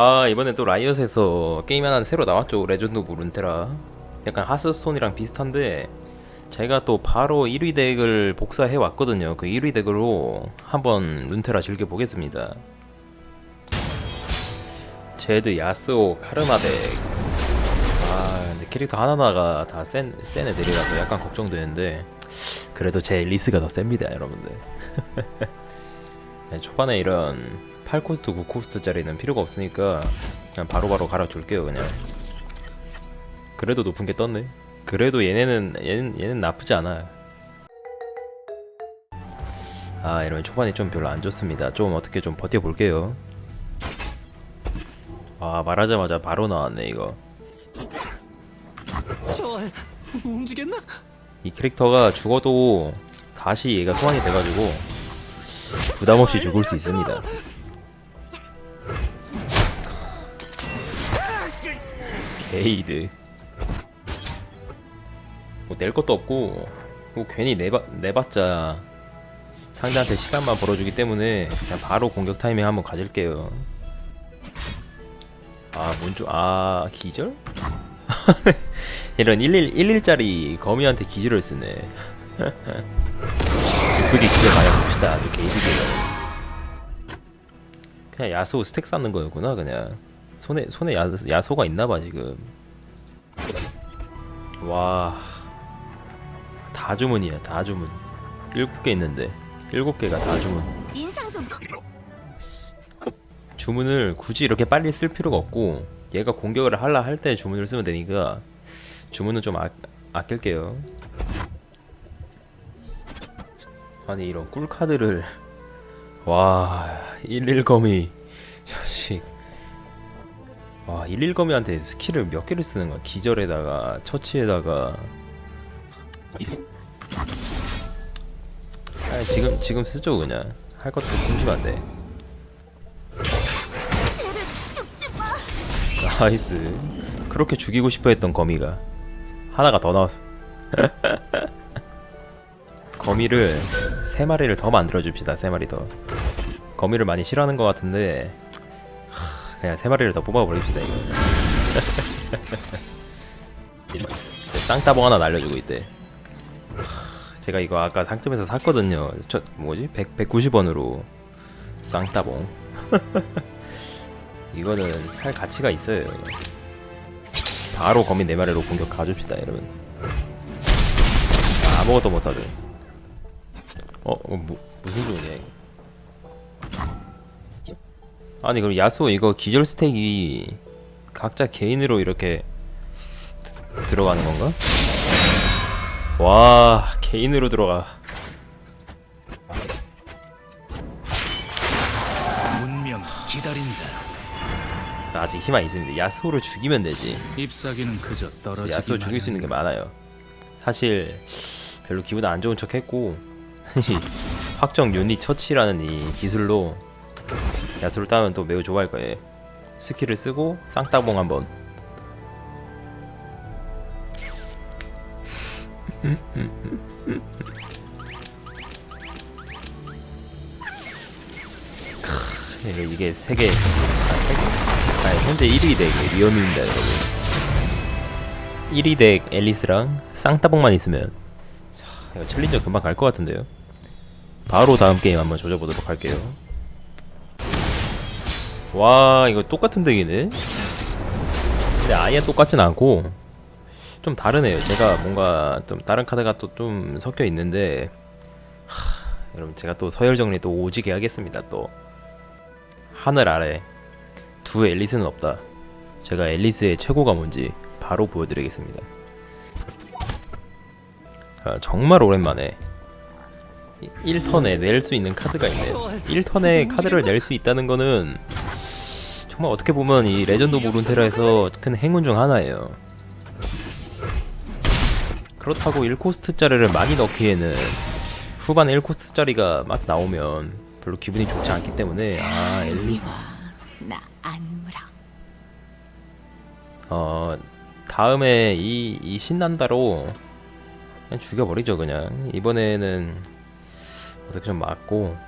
아 이번에 또 라이엇에서 게임 하나 새로 나왔죠. 레전드 오브 룬테라. 약간 하스스톤이랑 비슷한데 제가 또 바로 1위 덱을 복사해 왔거든요. 그 1위 덱으로 한번 룬테라 즐겨보겠습니다. 제드 야스오 카르마 덱아 근데 캐릭터 하나하나가 다 센, 센 애들이라서 약간 걱정되는데 그래도 제 리스가 더 셉니다 여러분들. 네, 초반에 이런 8코스트 9코스트짜리는 필요가 없으니까 그냥 바로바로 갈아줄게요 그냥. 그래도 높은 게 떴네. 그래도 얘네는 얘는, 얘는 나쁘지 않아 아 이러면 초반에 좀 별로 안 좋습니다. 좀 어떻게 좀 버텨볼게요. 아 말하자마자 바로 나왔네 이거. 저 움직였나? 이 캐릭터가 죽어도 다시 얘가 소환이 돼가지고 부담없이 죽을 수 있습니다 게이드. 뭐 낼 것도 없고 뭐 괜히 내봐, 내봤자 상대한테 시간만 벌어주기 때문에 그냥 바로 공격 타이밍 한번 가질게요. 아 뭔줄 아 기절? 이런 11, 11짜리 거미한테 기절을 쓰네. 그게 기절 많이 봅시다. 아주 게이드게요. 그냥 야소 스택 쌓는 거였구나 그냥 손에 손에 야, 야소가 있나봐 지금. 와 다 주문이야 다 주문. 일곱 개 있는데. 일곱 개가 다 주문. 주문을 굳이 이렇게 빨리 쓸 필요가 없고 얘가 공격을 하려 할때 주문을 쓰면 되니까 주문은 좀 아, 아낄게요. 아니 이런 꿀카드를. 와 11거미 자식 와 11거미한테 스킬을 몇 개를 쓰는 거야? 기절에다가 처치에다가. 아 지금 지금 쓰죠 그냥. 할 것도 죽지 마. 나이스. 그렇게 죽이고 싶어 했던 거미가 하나가 더 나왔어. 거미를 세 마리를 더 만들어 줍시다 세 마리 더. 거미를 많이 싫어하는 것 같은데 하, 그냥 세 마리를 더 뽑아 버립시다 이거 쌍따봉 하나 날려주고 있대 하, 제가 이거 아까 상점에서 샀거든요 저 뭐지 100, 190원으로 쌍따봉 이거는 살 가치가 있어요. 바로 거미 네 마리로 공격 가줍시다, 여러분. 아, 아무것도 못하죠. 어, 어 뭐, 무슨 종이야 이거? 아니 그럼 야수 이거 기절 스택이 각자 개인으로 이렇게 드- 들어가는 건가? 와 개인으로 들어가. 운명 기다린다. 아직 희망 있습니다. 야수를 죽이면 되지. ip사기는 그저 떨어지기 야수 죽일 수 있는 게 많아요. 사실 별로 기분 안 좋은 척 했고 확정 유닛 처치라는 이 기술로 야수를 따면 또 매우 좋아할 거예요. 스킬을 쓰고 쌍따봉 한번. 크, 이게- 이게 세계 아, 현재 1위 덱 리엄입니다, 여러분. 1위 덱 앨리스랑 쌍따봉만 있으면 자, 이거 챌린저 금방 갈 것 같은데요. 바로 다음 게임 한번 조져보도록 할게요. 와 이거 똑같은 덱이네. 근데 아예 똑같진 않고 좀 다르네요. 제가 뭔가 좀 다른 카드가 또 좀 섞여 있는데 하, 여러분 제가 또 서열 정리 또 오지게 하겠습니다. 또 하늘 아래 두 앨리스는 없다. 제가 앨리스의 최고가 뭔지 바로 보여드리겠습니다. 아, 정말 오랜만에 1턴에 낼 수 있는 카드가 있네요. 1턴에 카드를 낼 수 있다는 거는 정말 어떻게 보면 이 레전드 오브 룬테라에서 큰 행운 중 하나예요. 그렇다고 1코스트짜리를 많이 넣기에는 후반에 1코스트짜리가 막 나오면 별로 기분이 좋지 않기 때문에 아 안무라. 어 다음에 이, 이 신난다로 그냥 죽여버리죠 그냥 이번에는 어떻게 좀 맞고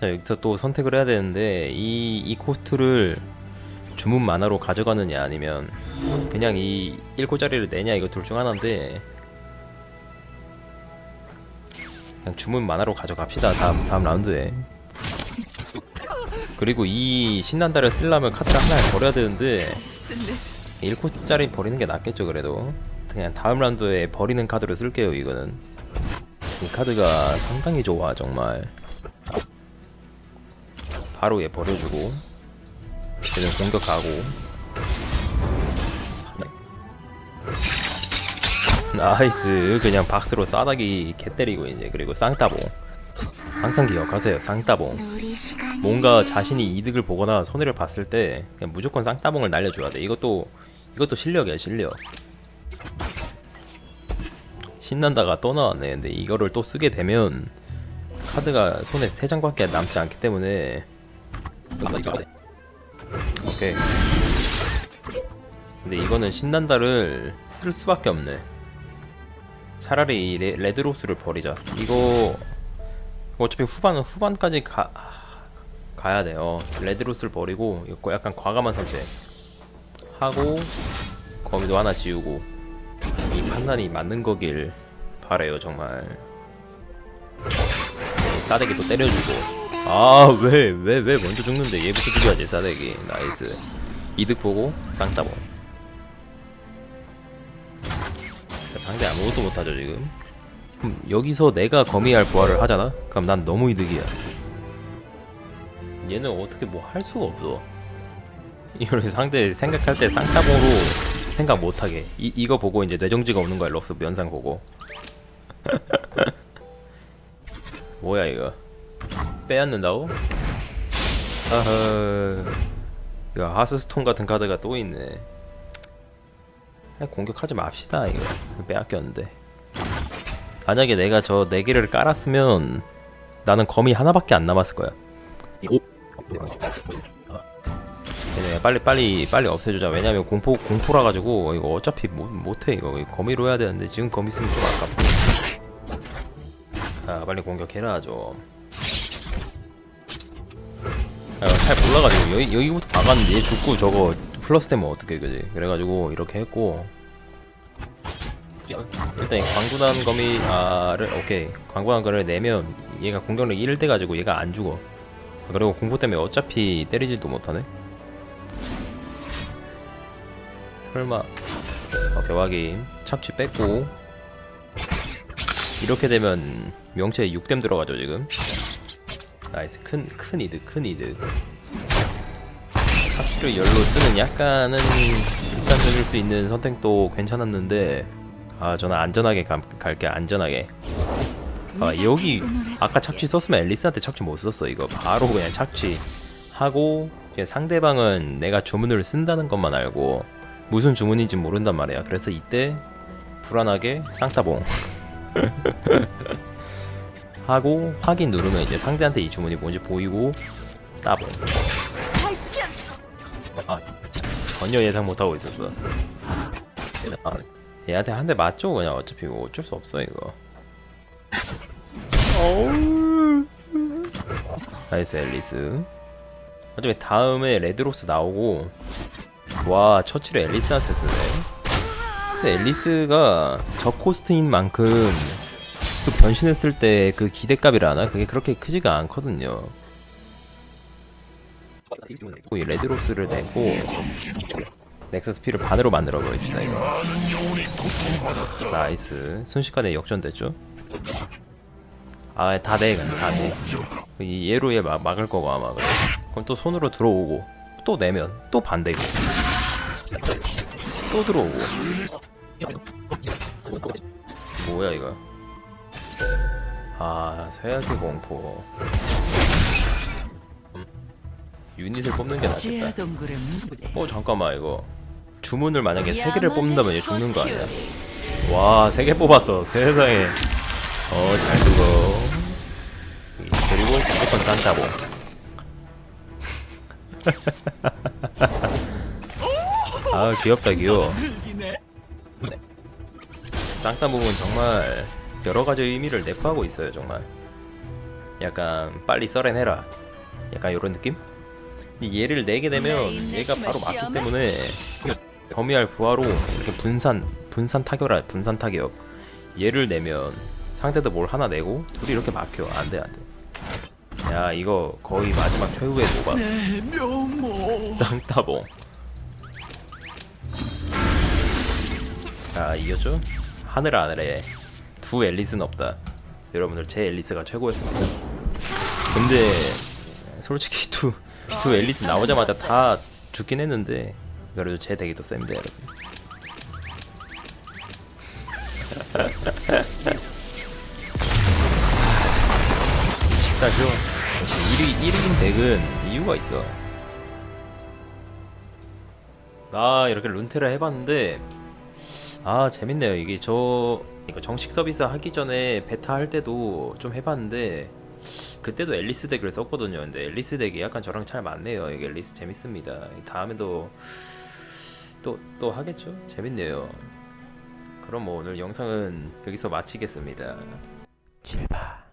자, 여기서 또 선택을 해야 되는데 이, 이 코스트를 주문 만화로 가져가느냐 아니면 그냥 이 1코짜리를 내냐 이거 둘 중 하나인데 그냥 주문 만화로 가져갑시다 다음 다음 라운드에. 그리고 이 신난다를 쓰려면 카드 하나를 버려야 되는데 1코스짜리 버리는 게 낫겠죠 그래도. 그냥 다음 라운드에 버리는 카드로 쓸게요 이거는. 이 카드가 상당히 좋아 정말 바로 얘 버려주고 얘는 공격하고. 나이스. 그냥 박스로 싸다기 개 때리고 이제 그리고 쌍따봉. 항상 기억하세요 쌍따봉. 뭔가 자신이 이득을 보거나 손해를 봤을 때 그냥 무조건 쌍따봉을 날려줘야 돼. 이것도 이것도 실력이야 실력. 신난다가 또 나왔네. 근데 이거를 또 쓰게 되면 카드가 손에 3장밖에 남지 않기 때문에 오케이. 근데 이거는 신난다를 쓸 수밖에 없네. 차라리 이 레, 레드로스를 버리자. 이거 어차피 후반 후반까지 가 가야 돼요. 레드로스를 버리고 이거 약간 과감한 선택. 하고 거미도 하나 지우고. 이 판단이 맞는 거길 바래요 정말. 싸대기 또 때려주고 아 왜 왜 왜 먼저 죽는데 얘부터 죽여야지 싸대기 나이스 이득 보고 쌍따봉 상대 아무것도 못하죠 지금 그럼 여기서 내가 거미알 부활을 하잖아? 그럼 난 너무 이득이야. 얘는 어떻게 뭐 할 수가 없어. 이렇게 상대 생각할 때 쌍따봉으로 생각 못하게. 이, 이거 보고 이제 뇌정지가 오는 거야, 럭스 면상 보고. 뭐야, 이거. 빼앗는다고? 아허. 이거 하스스톤 같은 카드가 또 있네. 공격하지 맙시다, 이거. 빼앗겼는데. 만약에 내가 저 4개를 깔았으면 나는 검이 하나밖에 안 남았을 거야. 오. 얘네 빨리 빨리 빨리 없애주자. 왜냐면 공포 공포라 가지고 이거 어차피 못 못해 이거 거미로 해야 되는데 지금 거미 쓰면 좀 아깝다. 자 빨리 공격해라 좀. 아, 잘 몰라가지고. 여기 여기부터 박았는데 얘 죽고 저거 플러스 되면 어떻게 그지? 그래가지고 이렇게 했고. 일단 이 광구단 거미를 오케이. 광구단 거를 내면 얘가 공격력 1 돼가지고 얘가 안 죽어. 그리고 공포 때문에 어차피 때리지도 못하네. 설마. 오케이 확인. 착취 뺐고. 이렇게 되면 명체에 6댐 들어가죠 지금 나이스. 큰, 큰 이득 큰 이득. 착취를 열로 쓰는 약간은 극단적일 수 있는 선택도 괜찮았는데 아 저는 안전하게 가, 갈게 안전하게. 아 여기 아까 착취 썼으면 앨리스한테 착취 못 썼어 이거. 바로 그냥 착취하고 그냥 상대방은 내가 주문을 쓴다는 것만 알고 무슨 주문인지 모른단 말이야. 그래서 이때 불안하게 쌍따봉 하고 확인 누르면 이제 상대한테 이 주문이 뭔지 보이고 따봉. 아 전혀 예상 못하고 있었어. 아, 얘한테 한 대 맞죠 그냥. 어차피 뭐 어쩔 수 없어 이거. 나이스 앨리스. 어차피 다음에 레드로스 나오고 와 처치를 앨리스한테 쓰네. 근데 앨리스가 저 코스트인 만큼 그 변신했을 때 그 기대값이라나? 그게 그렇게 크지가 않거든요. 이 레드로스를 내고 넥서스 피를 반으로 만들어 버립시다 이거. 나이스. 순식간에 역전됐죠? 아 다내 다내. 이 얘로 얘 막, 막을 거고 아마. 그래. 그럼 또 손으로 들어오고 또 내면 또 반대고. 또 들어오고. 뭐야 이거 아 쇠약의 공포 음, 유닛을 뽑는 게 낫겠다 어 잠깐만 이거 주문을 만약에 세 개를 뽑는다면 얘 죽는 거 아니야? 와세개 뽑았어 세상에 어잘 죽어 그리고 무조건 싼다고 아 귀엽다 귀여워 네. 쌍따 부분 정말 여러 가지 의미를 내포하고 있어요 정말 약간 빨리 썰어내라 약간 이런 느낌? 근데 얘를 내게 되면 내 인내 얘가 바로 시험해? 때문에 거미알 부하로 이렇게 분산 분산 타격을 분산 타격 얘를 내면 상대도 뭘 하나 내고 둘이 이렇게 막혀 안돼 안돼 야 이거 거의 마지막 최후의 내 묘모. 쌍따봉 자 이겼죠? 하늘 아래 두 앨리스는 없다. 여러분들 제 앨리스가 최고였습니다. 근데 솔직히 두, 두 앨리스 나오자마자 다 죽긴 했는데 그래도 제 덱이 더 셉니다 여러분. 쉽다죠. 1위, 1위인 덱은 이유가 있어. 나 이렇게 룬테를 해봤는데 아 재밌네요. 이게 저 이거 정식 서비스 하기 전에 베타 할 때도 좀 해봤는데 그때도 앨리스 덱을 썼거든요. 근데 앨리스 덱이 약간 저랑 잘 맞네요. 이게 앨리스 재밌습니다. 다음에도 또 또 하겠죠? 재밌네요. 그럼 뭐 오늘 영상은 여기서 마치겠습니다. 출발